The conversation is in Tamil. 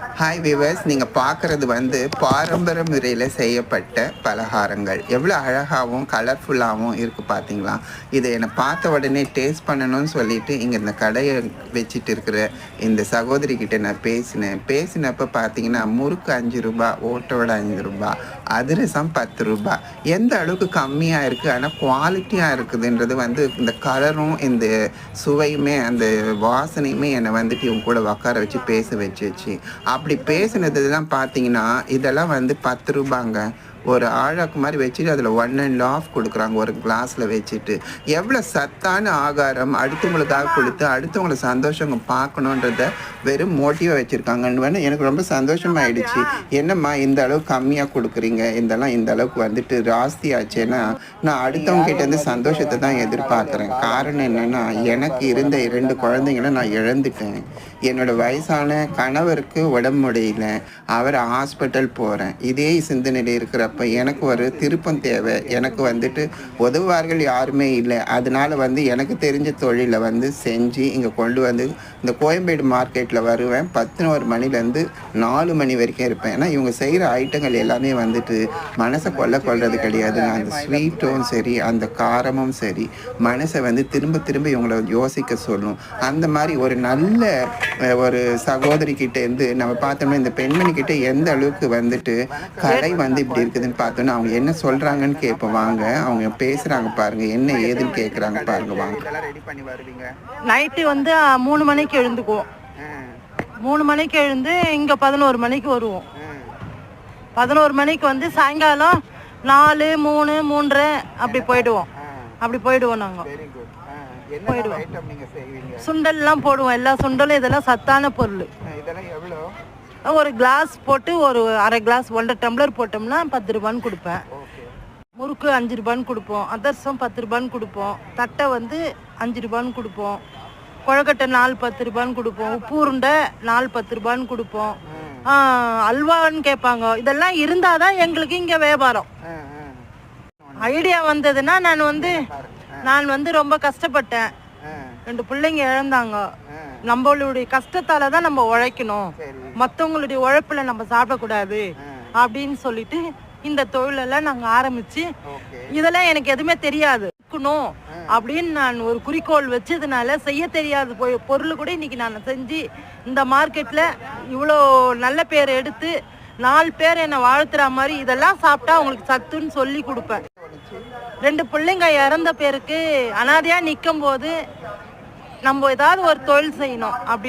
ஹாய் விவர்ஸ் நீங்கள் பார்க்குறது வந்து பாரம்பரிய முறையில் செய்யப்பட்ட பலகாரங்கள். எவ்வளோ அழகாகவும் கலர்ஃபுல்லாகவும் இருக்குது பார்த்தீங்களா இதை என்னை பார்த்த உடனே டேஸ்ட் பண்ணணும்னு சொல்லிட்டு இங்கே இந்த கடையை வச்சுட்டு இருக்கிற இந்த சகோதரி கிட்டே நான் பேசினேன். பேசினப்போ பார்த்தீங்கன்னா முறுக்கு அஞ்சு ரூபாய் ஓட்டோட அஞ்சு ரூபாய் அதிரசம் பத்து ரூபா. எந்த அளவுக்கு கம்மியாக இருக்குது ஆனால் குவாலிட்டியாக இருக்குதுன்றது வந்து இந்த கலரும் இந்த சுவையுமே அந்த வாசனையுமே என்னை வந்துட்டு இவங்க கூட உட்கார வச்சு பேச வச்சுச்சு அப்படி பேசினதுலாம் பார்த்தீங்கன்னா இதெல்லாம் வந்து பத்து ரூபாங்க. ஒரு ஆழாக்கு மாதிரி வச்சுட்டு அதில் ஒன் அண்ட் ஆஃப் கொடுக்குறாங்க ஒரு கிளாஸில் வச்சுட்டு. எவ்வளோ சத்தான ஆகாரம் அடுத்தவங்களுக்காக கொடுத்து அடுத்தவங்களை சந்தோஷங்க பார்க்கணுன்றத வெறும் மோட்டிவாக வச்சுருக்காங்கன்னு எனக்கு ரொம்ப சந்தோஷமாயிடுச்சு. என்னம்மா இந்த அளவு கம்மியாக கொடுக்குறீங்க? இதெல்லாம் இந்த அளவுக்கு வந்துட்டு ஜாஸ்தி ஆச்சுன்னா நான் அடுத்தவங்க கிட்ட இருந்து சந்தோஷத்தை தான் எதிர்பார்க்குறேன். காரணம் என்னன்னா எனக்கு இருந்த இரண்டு குழந்தைங்களை நான் இழந்துட்டேன். என்னோட வயசான கணவருக்கு உடம்பு முடியல. அவர் ஹாஸ்பிட்டல் போகிறேன் இதே சிந்தனையில் அப்போ எனக்கு ஒரு திருப்பம் தேவை. எனக்கு வந்துட்டு உதவுவார்கள் யாருமே இல்லை. அதனால வந்து எனக்கு தெரிஞ்ச தொழிலை வந்து செஞ்சு இங்கே கொண்டு வந்து இந்த கோயம்பேடு மார்க்கெட்டில் வருவேன். பத்தினோரு மணிலேருந்து நாலு மணி வரைக்கும் இருப்பேன். ஏன்னா இவங்க செய்கிற ஐட்டங்கள் எல்லாமே வந்துட்டு மனசை கொல்ல கொள்வது கிடையாது. அந்த ஸ்வீட்டும் சரி அந்த காரமும் சரி மனசை வந்து திரும்ப திரும்ப இவங்களை யோசிக்க சொல்லும். அந்த மாதிரி ஒரு நல்ல ஒரு சகோதரி கிட்ட இருந்து நம்ம பார்த்தோம்னா இந்த பெண்மணி கிட்ட எந்த அளவுக்கு வந்துட்டு கடை வந்து இப்படி இருக்குதுன்னு பார்த்தோன்னா அவங்க என்ன சொல்றாங்கன்னு கேட்போம் வாங்க அவங்க பேசுறாங்க பாருங்க என்ன ஏதுன்னு கேட்குறாங்க பாருங்க வாங்க. இதெல்லாம் ரெடி பண்ணி வருவீங்க நைட்டு வந்து மூணு மணிக்கு எழுந்துக்குவோம். மூணு மணிக்கு எழுந்து இங்கே பதினோரு மணிக்கு வருவோம். பதினோரு மணிக்கு வந்து சாயங்காலம் நாலு மூணு மூன்றரை அப்படி போயிடுவோம். அப்படி போயிடுவோம் நாங்கள் செய்வீங்க? சுண்டல்லாம் போடுவோம். எல்லா சுண்டலும் இதெல்லாம் சத்தான பொருள். ஒரு கிளாஸ் போட்டு ஒரு அரை கிளாஸ் ஒன்றரை டம்ளர் போட்டோம்னா பத்து ரூபான்னு கொடுப்பேன். முறுக்கு அஞ்சு ரூபான்னு கொடுப்போம். அதர்சம் பத்து ரூபான்னு கொடுப்போம். தட்டை வந்து அஞ்சு ரூபான்னு கொடுப்போம். கொழக்கட்டை நாலு பத்து ரூபான்னு கொடுப்போம். உப்பு உருண்டை நாலு பத்து ரூபான்னு கொடுப்போம். அல்வான்னு கேட்பாங்க. இதெல்லாம் இருந்தால் தான் எங்களுக்கு இங்கே வியாபாரம். ஐடியா வந்ததுன்னா நான் வந்து நான் வந்து ரொம்ப கஷ்டப்பட்டேன். ரெண்டு பிள்ளைங்க இழந்தாங்க. நம்மளுடைய கஷ்டத்தால தான் நம்ம உழைக்கணும். மற்றவங்களுடைய உழைப்புல நம்ம சாப்பிடக்கூடாது அப்படின்னு சொல்லிட்டு இந்த தொழிலெல்லாம் நாங்கள் ஆரம்பிச்சு இதெல்லாம் எனக்கு எதுவுமே தெரியாது. இருக்கணும் அப்படின்னு நான் ஒரு குறிக்கோள் வச்சதுனால செய்ய தெரியாத போய் பொருள் கூட இன்னைக்கு நான் செஞ்சு இந்த மார்க்கெட்டில் இவ்வளோ நல்ல பேர் எடுத்து நாலு பேர் என்னை வாழ்த்துற மாதிரி இதெல்லாம் சாப்பிட்டா அவங்களுக்கு சத்துன்னு சொல்லி கொடுப்பேன். ரெண்டு பிள்ளைங்க இறந்த பேருக்கு அனாதையாக நிற்கும் போது நம்ம ஏதாவது ஒரு தொழில் செய்யணும் அப்படின்னு